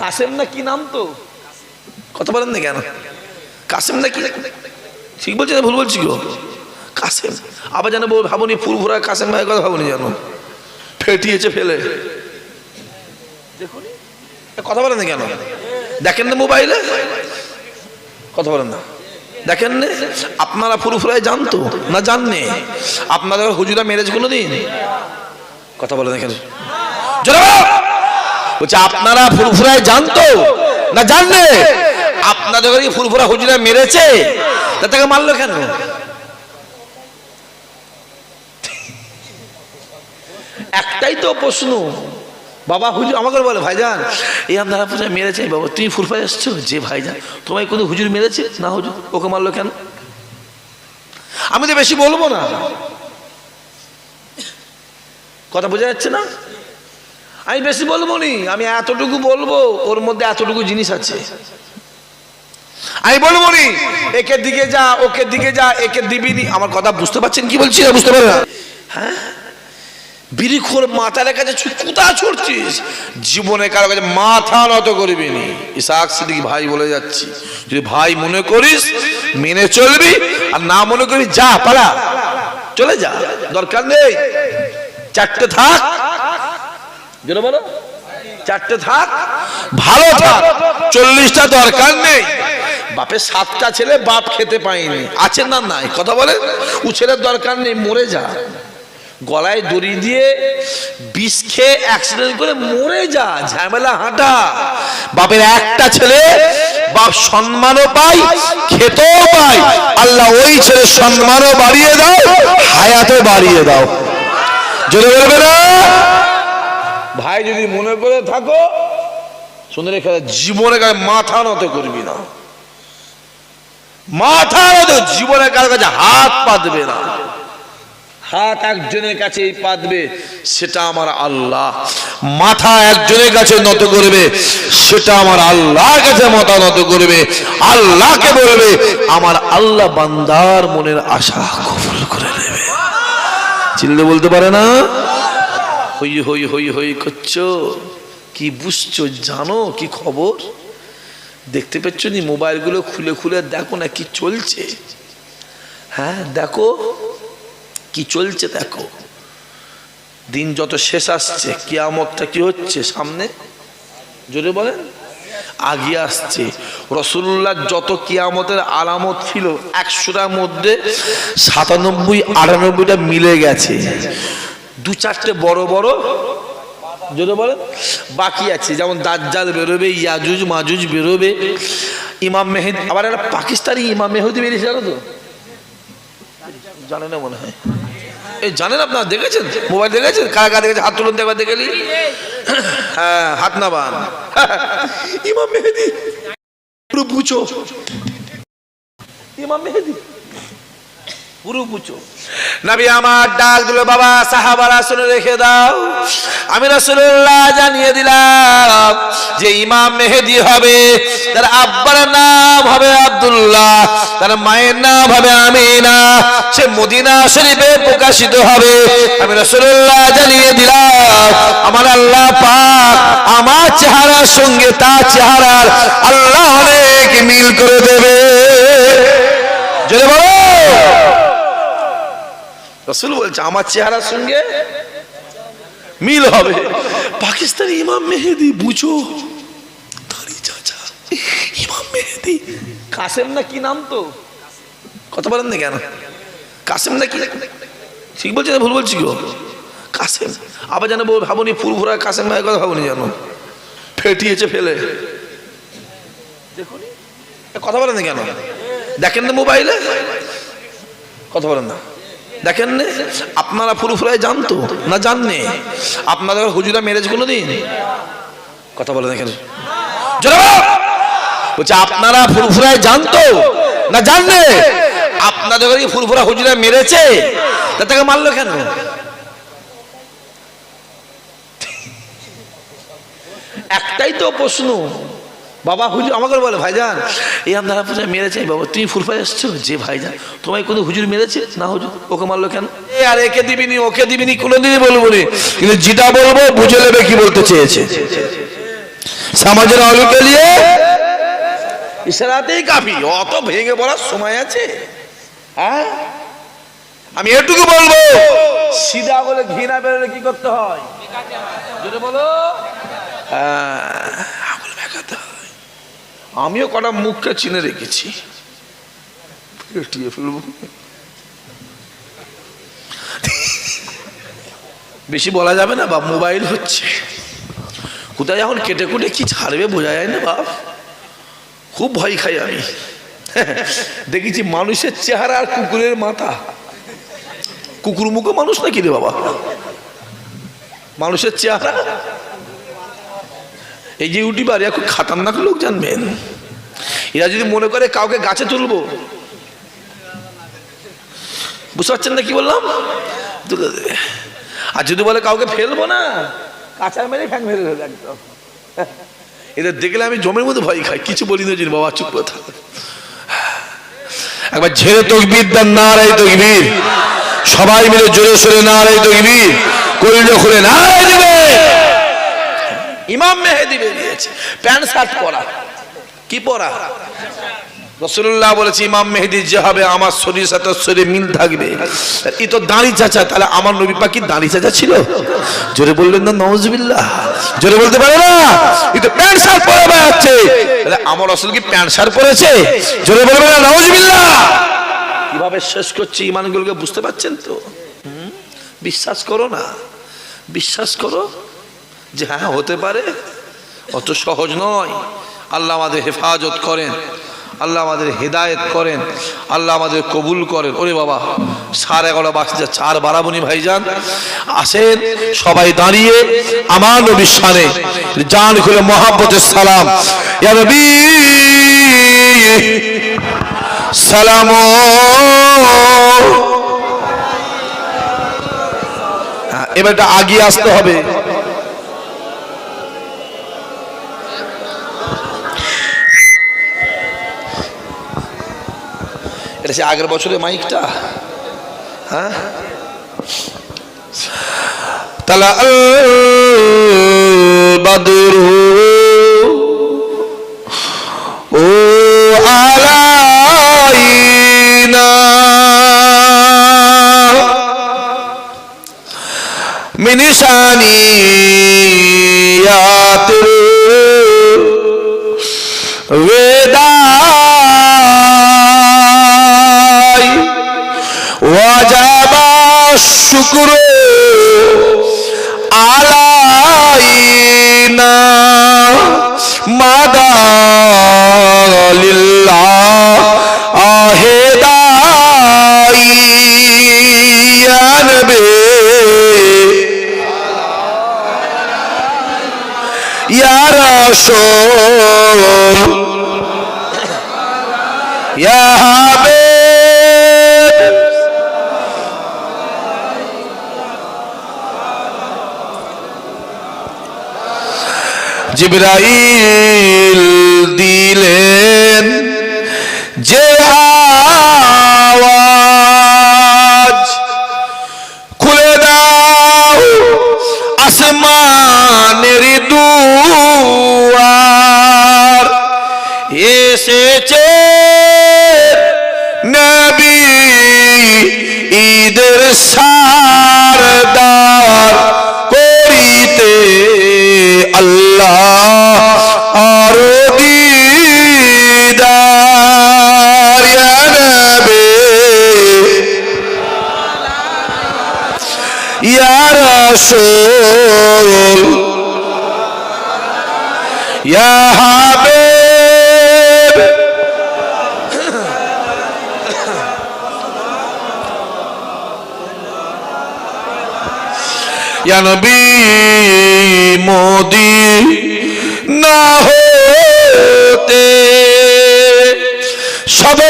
কাসেম না কি নাম তো? কথা বলেন না কেন? কাসেম না কি? ঠিক বলছি না, ভুল বলছি গো? কাসেম। আবার যেন ভাবনি ফুরফুরা কাসেম ভাই কথা ভাবনি জানো ফেটিয়েছে ফেলে। দেখুন কথা বলেন না কেন? দেখেন না মোবাইলে? কথা বলেন না। দেখেন না, আপনারা ফুরফুরায় জানতো না জাননে? আপনাদের হুজুরা মেরেজ কোনো দিন কথা বলেন এখানে বলছে, আপনারা ফুরফুরায় জানতো? না জানলে? আপনাদের ফুরফুরা হুজুরা মেরেছে? তা তাকে মারলো কেন? একটাই তো প্রশ্ন। বাবা হুজুর আমাকে বলে, ভাইজান, এই আপনারা পূজা মেরেছে? বাবা, তুমি ফুরফুরা এসছো? যে ভাইজান, তোমায় কোনো হুজুর মেরেছে? না হুজুর, ওকে মারলো কেন? আমি তো বেশি বলব না। কথা বোঝা যাচ্ছে না? আমি বেশি বলব নি, আমি এতটুকু বলব, ওর মধ্যে এতটুকু জিনিস আছে। আমি বলব নি, একে দিকে যা, ওকে দিকে যা, একে দিবি নি। আমার কথা বুঝতে পারছেন কি বলছি না বুঝতে পারেন হ্যাঁ? বিড়িখোর মাথার কাছে কোথা ছুটছিস? জীবনে কারও কাছে মাথা নত করবি নি। ইসাক সিদ্দিক ভাই বলে যাচ্ছি, যদি ভাই মনে করিস, মেনে চলবি, আর না মনে করবি, যা, পালা। চলে যা, দরকার নেই। চারটে থাক যেন বলো? চারটে থাক ভালো থাক। চল্লিশটা দরকার নেই। বাপের সাতটা ছেলে বাপ খেতে পায়নি। আছে না নাই? কথা বলে? ও ছেলের দরকার নেই মরে যা। গলায় দড়ি দিয়ে বিষ খেয়ে অ্যাক্সিডেন্ট করে মরে যা ঝামেলা হাঁটা। বাপের একটা ছেলে বাপ সম্মানও পাই খেতেও পাই আল্লাহ ওই ছেলের সম্মানও বাড়িয়ে দাও হায়াতও বাড়িয়ে দাও। জোরে বলবে না? ভাই যদি মনে করে থাকো, শুনে রেখে জীবনে কাছে মাথা নত করবি না। মাথা নত, জীবনে কারও কাছে হাত পাতবে না। হাত একজনের কাছেই পাতবে, সেটা আমার আল্লাহ। মাথা একজনের কাছে নত করবে, সেটা আমার আল্লাহর কাছে মাথা নত করবে। আল্লাহকে বলবে, আমার আল্লাহ বান্দার মনের আশা কবুল করে নেবে। চিল্লে বলতে পারে না? হই হই হই হই করছ? কি বুঝছ? জানো? কি খবর? দেখতে পাচ্ছ নি মোবাইলগুলো খুলে খুলে? দেখো না কি চলছে? হ্যাঁ দেখো। কি চলছে দেখো? দিন যত শেষ আসছে, কিয়ামতটা কি হচ্ছে সামনে? জোরে বলেন। আগে আসছে। রসুল্লাহ যত কিয়ামতের আলামত ছিল, একশোটার মধ্যে সাতানব্বই, আটানব্বইটা মিলে গেছে। দু চারটে বড় বড় যদি বলেন? বাকি আছে, যেমন দাজ্জাল বেরোবে, ইয়াজুজ মাজুজ বেরোবে, ইমাম মেহেদি, আবার একটা পাকিস্তানি ইমাম মেহেদি বেরিয়েছে, জানো তো? জানে না মনে হয়। এই জানেন আপনারা, দেখেছেন? মোবাইল দেখেছেন? কারা কারা দেখেছেন হাত তুলুন দেখবার দেখেলি হ্যাঁ হাত না বান ইমাম মেহেদি। পুরো পুছো ইমাম মেহেদি। পুরো পুছো নবী আমার ডাক দিল, বাবা সাহাবারা শুনে রেখে দাও। আমি রাসূলুল্লাহ জানিয়ে দিলাম যে ইমাম মেহেদি হবে, তার আব্বার নাম হবে আব্দুল্লাহ, তার মায়ের নাম হবে আমিনা। সে মদিনা শরীফে প্রকাশিত হবে। আমি রাসূলুল্লাহ জানিয়ে দিলাম, আমার আল্লাহ পাক আমার চেহারার সঙ্গে তার চেহারার আল্লাহ অনেক মিল করে দেবে। জোরে বলো। রসুল বলছে, আমার চেহারার সঙ্গে মিল হবে। পাকিস্তানি ইমাম মেহেদি, বুঝো? তারি চাচা, ইমাম মেহেদি। কাসেম না কি নাম তো? কথা বলেন না কেন? কাসেম না কি? ঠিক বলছি ভুল বলছি গো? কাসেম। আবার যেন ভাবনি ফুরফুরা কাসেম ভাই কথা ভাবনি জানো ফেটিয়েছে ফেলে। কথা বলেন না কেন? দেখেন না মোবাইলে? কথা বলেন না। দেখেন না, আপনারা ফুরফুরায় জানতো না জাননে? আপনাদের হুজুরা মেরেজ কোনো দিন কথা বলে দেখেন। বলছে, আপনারা ফুরফুরায় জানতো না জানলে আপনাদের ফুরফুরা হুজুরা মেরেছে? তা তাকে মারলো কেন? একটাই তো প্রশ্ন। বাবা হুজুর আমাকে বলে ভাইজান এই আপনারা পূজা মেরেছে বাবা তুমি ফুরফায় এসছো? যে ভাইজান তোমায় কোনো হুজুর মেরেছে? না হুজুর ওকে মারলো কেন? এ আর একে দিবিনি ওকে দিবিনি কোনোদিনই বলব নি। কিন্তু যেটা বলব বুঝে নেবে কি বলতে চেয়েছে। সমাজের আলুকে নিয়ে ইশারাতেই কাফি অত ভেঙে বলার সময় আছে। হ্যাঁ? আমি এটুকু বলব সিধা বলে ঘৃণা বেরোলে কি করতে হয়? যদি বলো। হ্যাঁ, বেঁকাতে হয়। আমিও কটা মুখকে চিনে রেখেছি। ফেটিয়ে বেশি বলা যাবে না বাপ, মোবাইল হচ্ছে। কোথায় এখন কেটে কুটে কি ছাড়বে বোঝা যায় না বাপ। খুব ভয় খাই আমি। দেখেছি মানুষের চেহারা আর কুকুরের মাথা। কুকুর মুখো মানুষ নাকি রে বাবা? মানুষের চেহারা এই যে ইউটিউবার, এরা খুব খাতারনাক লোক জানবেন। এরা যদি মনে করে কাউকে গাছে তুলবো। বুঝতে পারছেন না কি বললাম? আর যদি বলে কাউকে ফেলব না কাঁচা মেরে ফ্যাং ফেলে দেবে একদম। এদের দেখলে আমি জমের মধ্যে ভয় খাই। কিছু বলি না যিনি বাবা, চুপ করে থাক। একবার ঝেড়ে তকবির দেন না রে তকবির। সবাই মিলে জোরে সোরে না রে তকবির। করিল খুলে না রে দিবে ইমাম মেহেদি বেরিয়েছে, প্যান্ট শার্ট পরা। কি পরা? রসুল্লাহ বলেছে, ইমাম মেহেদি যে হবে, আমার শরীর সাথে শরীরে মিল থাকবে। ই তো দাঁড়ি চাচা, তাহলে আমার নবী পাখি দাঁড়ি চাচা ছিল? জোরে বললেন না নওয়াজবিল্লাহ জোরে বলতে পারে না? ই তো প্যান্ট শার্ট পরে বেড়াচ্ছে। তাহলে আমার রসুল কি প্যান্ট শার্ট পরেছে? জোরে বলবেন না নওয়াজবিল্লাহ কীভাবে শেষ করছি ইমানগুলোকে বুঝতে পারছেন তো? বিশ্বাস করো না। বিশ্বাস করো। যে হ্যাঁ হতে পারে। অত সহজ নয়। আল্লাহ আমাদের হেফাজত করেন। আল্লাহ আমাদের হেদায়েত করেন। আল্লাহ আমাদের কবুল করেন। ওরে বাবা সাড়ে এগারো বাজতে চার বারাবনি ভাইজান আসেন সবাই দাঁড়িয়ে আমার নবীর সানে জান খুলে মহাব্বতের সালাম। সালাম। হ্যাঁ, এবার এটা আগিয়ে আসতে হবে। এটা আগের বছরে মাইকটা? হ্যাঁ? তালা বাদুর শুক্র আলাইনা মাদালিল্লা আহেদাইয়ানবে ইয়ারসুল ইয়া জিব্রাইল দিলেন যে আওয়াজ খুলে দাও আসমানের দুয়ার এসেছে। নবী ঈদের সারদার আরও দিদার ইয়া নবী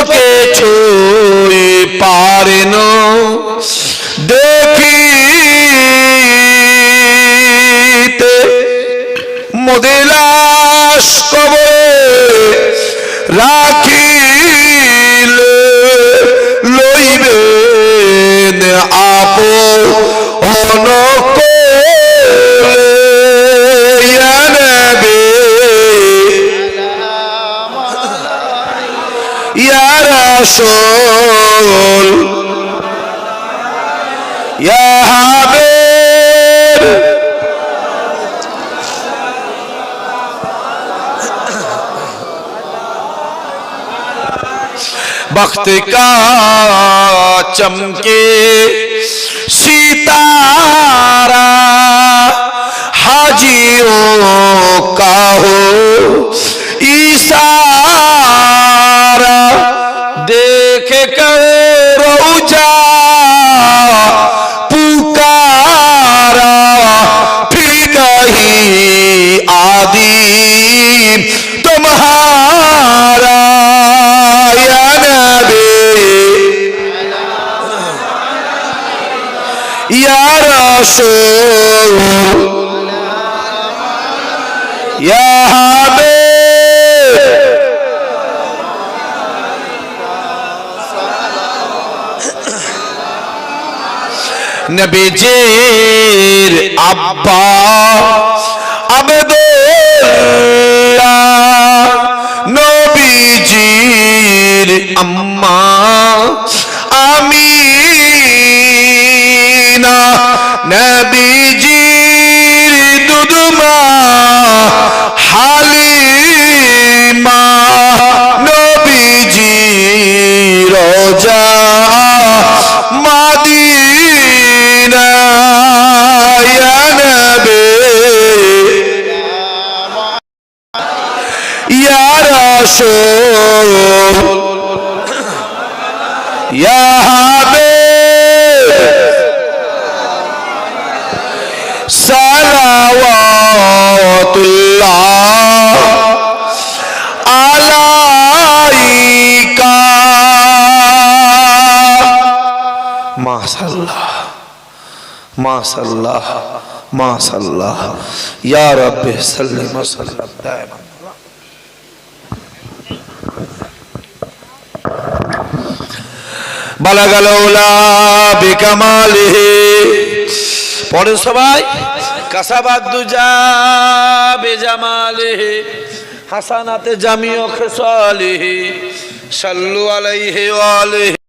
সবকে ছুঁই পারেন দেখিতে মদিলাস কবরে রাখিলে রাসূল ইয়া হাবিব वक्त का चमके सितारा हाजियों का हो নবীজির আব্বা আবেদুল্লাহ নবীজির আম্মা আমিনা নবীজির সালাওয়াতুল্লাহ আলাইকা। মাশাআল্লাহ মাশাআল্লাহ মাশাআল্লাহ। ইয়া রাব্বি সাল্লিম ওয়া সাল্লাম। দাইমান বালাগাল গেল পরে সবাই। কাসাবাদুজা বেজামালিহি। হাসানাতে জামিও খেসালিহি। সাল্লু আলাইহে আলিহি